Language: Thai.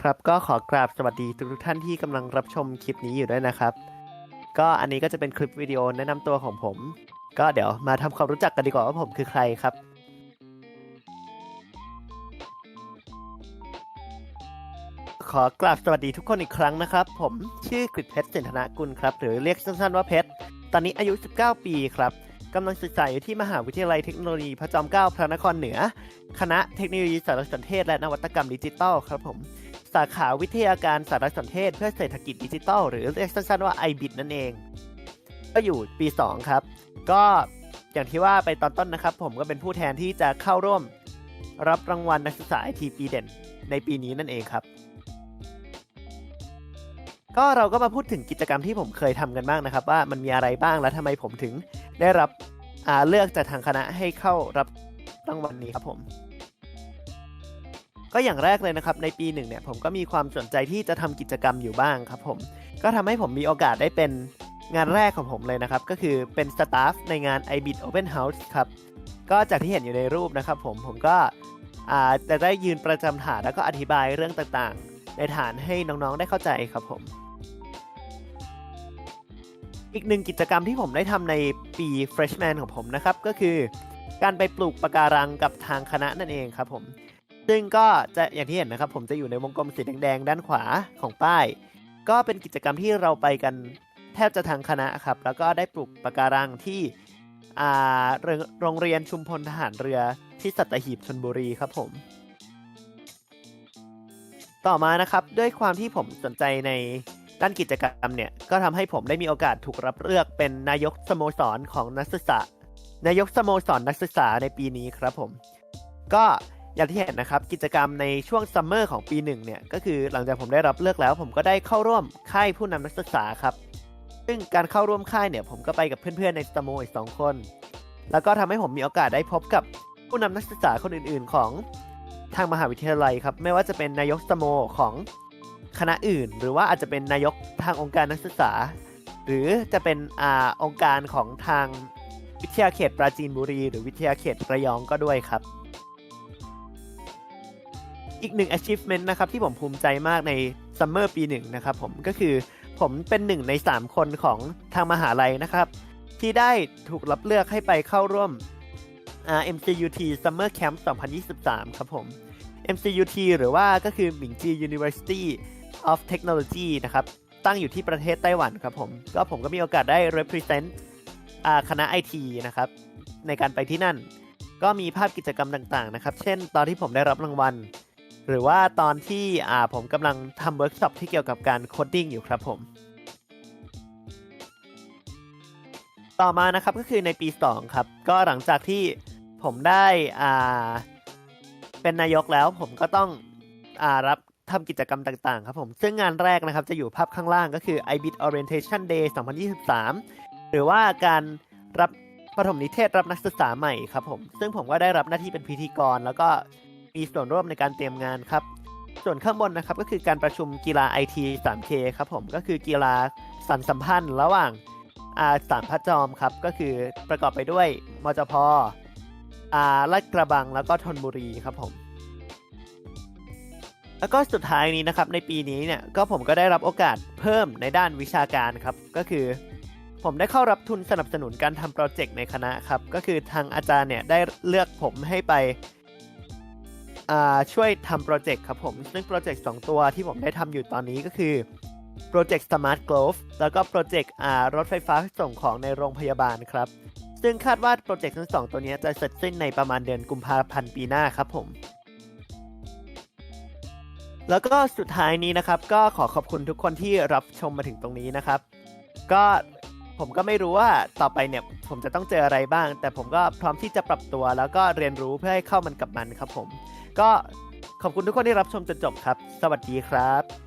ครับก็ขอกราบสวัสดีทุกท่านที่กำลังรับชมคลิปนี้อยู่ด้วยนะครับ ก็อันนี้ก็จะเป็นคลิปวิดีโอแนะนำตัวของผม ก็เดี๋ยวมาทำความรู้จักกันดีกว่าว่าผมคือใครครับ ขอกราบสวัสดีทุกคนอีกครั้งนะครับ ผมชื่อกฤษเพชรเจนธนกุลครับ หรือเรียกสั้นๆว่าเพชร ตอนนี้อายุ 19 ปีครับกำลังศึกษาอยู่ที่มหาวิทยาลัยเทคโนโลยีพระจอมเกล้าพระนครเหนือ คณะเทคโนโลยีสารสนเทศและนวัตกรรมดิจิทัลครับผม สาขาวิทยาการสารสนเทศเพื่อเศรษฐกิจดิจิทัลหรือเรียกสั้นๆว่า IBIT นั่นเอง ก็อยู่ปี 2 ครับ ก็อย่างที่ว่าไปตอนต้นนะครับ ผมก็เป็นผู้แทนที่จะเข้าร่วมรับรางวัลนักศึกษาไอทีปีเด่น ในปีนี้นั่นเองครับ ก็เราก็มาพูดถึงกิจกรรมที่ผมเคยทำกันบ้างนะครับ ว่ามันมีอะไรบ้างและทำไมผมถึงได้รับเลือกจากทางคณะให้เข้ารับรางวัลนี้ครับผม ก็อย่างแรกเลยนะครับในปีหนึ่งเนี่ยผมก็มีความสนใจที่จะทำกิจกรรมอยู่บ้างครับผมก็ทำให้ผมมีโอกาสได้เป็นงานแรกของผมเลยนะครับ ก็คือเป็นสตาฟในงาน iBit Open House ครับ ก็จากที่เห็นอยู่ในรูปนะครับผมผมก็อาจะได้ยืนประจำฐานแล้วก็อธิบายเรื่องต่างๆ ในฐานให้น้องๆได้เข้าใจครับผม อีกหนึ่งกิจกรรมที่ผมได้ทำในปี Freshman ของผมนะครับ ก็คือการไปปลูกปะการังกับทางคณะนั่นเองครับผม ซึ่งก็จะอย่างที่เห็นนะครับ ผมจะอยู่ในวงกลมสีแดงๆด้านขวาของป้าย ก็เป็นกิจกรรมที่เราไปกันแทบจะทางคณะครับ แล้วก็ได้ปลูกปะการังที่โรงเรียนชุมพลทหารเรือที่สัตหีบชนบุรีครับผม ต่อมานะครับด้วยความที่ผมสนใจในด้านกิจกรรมเนี่ย ก็ทำให้ผมได้มีโอกาสถูกรับเลือกเป็นนายกสโมสรของนักศึกษา นายกสโมสรนักศึกษาในปีนี้ครับผม ก็ อย่างที่เห็นนะครับ กิจกรรมในช่วงซัมเมอร์ของปีหนึ่งเนี่ย ก็คือหลังจากผมได้รับเลือกแล้ว ผมก็ได้เข้าร่วมค่ายผู้นำนักศึกษาครับ ซึ่งการเข้าร่วมค่ายเนี่ย ผมก็ไปกับเพื่อนๆในสโมอีกสองคน แล้วก็ทำให้ผมมีโอกาสได้พบกับผู้นำนักศึกษาคนอื่น ๆ ของทางมหาวิทยาลัยครับ ไม่ว่าจะเป็นนายกสโมของคณะอื่น หรือว่าอาจจะเป็นนายกทางองค์การนักศึกษา หรือจะเป็นอ่าองค์การของทางวิทยาเขตปราจีนบุรี หรือวิทยาเขตระยองก็ด้วยครับ อีกหนึ่ง achievement นะครับที่ผมภูมิใจมากในซัมเมอร์ปีหนึ่งนะครับผมก็คือผมเป็นหนึ่งใน 3 คนของทางมหาลัยนะครับ ที่ได้ถูกรับเลือกให้ไปเข้าร่วม MCUT Summer Camp 2023 ครับผม MCUT หรือว่าก็คือหมิงจี University of Technology นะครับ ตั้งอยู่ที่ประเทศไต้หวันครับผม ก็ผมก็มีโอกาสได้ represent คณะ IT นะครับ ในการไปที่นั่น ก็มีภาพกิจกรรมต่างๆนะครับ เช่น ตอนที่ผมได้รับรางวัล หรือว่าตอนที่อ่าผมกำลังทำเวิร์กช็อปที่เกี่ยวกับการโคดดิ้งอยู่ครับผม ต่อมานะครับก็คือในปี 2 ครับ ก็หลังจากที่ผมได้อ่าเป็นนายกแล้วผมก็ต้องอารับทำกิจกรรมต่างๆ ครับผม ซึ่งงานแรกนะครับจะอยู่ภาพข้างล่างก็คือ IBIT Orientation Day 2023 หรือว่าการรับปฐมนิเทศรับนักศึกษาใหม่ครับผม ซึ่งผมก็ได้รับหน้าที่เป็นพิธีกรแล้วก็ มีส่วนร่วมในการเตรียมงานครับ ส่วนข้างบนนะครับก็คือการประชุมกีฬา IT 3K ครับผมก็คือกีฬาสันสัมพันธ์ระหว่างอาสามพระจอมครับ ก็คือประกอบไปด้วยมจพอาลาดกระบังแล้วก็ธนบุรีครับผมแล้วก็สุดท้ายนี้นะครับในปีนี้เนี่ยก็ผมก็ได้รับโอกาสเพิ่มในด้านวิชาการครับก็คือ ผมได้เข้ารับทุนสนับสนุนการทำโปรเจกต์ในคณะครับก็คือทางอาจารย์เนี่ยได้เลือกผมให้ไป ช่วยทำโปรเจกต์ครับผม ซึ่งโปรเจกต์สองตัวที่ผมได้ทำอยู่ตอนนี้ก็คือโปรเจกต์ Smart Growth แล้วก็โปรเจกต์รถไฟฟ้าส่งของในโรงพยาบาลครับ ซึ่งคาดว่าโปรเจกต์ทั้งสองตัวนี้จะเสร็จสิ้นในประมาณเดือนกุมภาพันธ์ปีหน้าครับผม แล้วก็สุดท้ายนี้นะครับ ก็ขอขอบคุณทุกคนที่รับชมมาถึงตรงนี้นะครับ ก็ผมก็ไม่รู้ว่าต่อไปเนี่ย ผมจะต้องเจออะไรบ้าง แต่ผมก็พร้อมที่จะปรับตัว แล้วก็เรียนรู้เพื่อให้เข้ามันกับมันครับผม ก็ขอบคุณทุกคนที่รับชมจนจบครับ สวัสดีครับ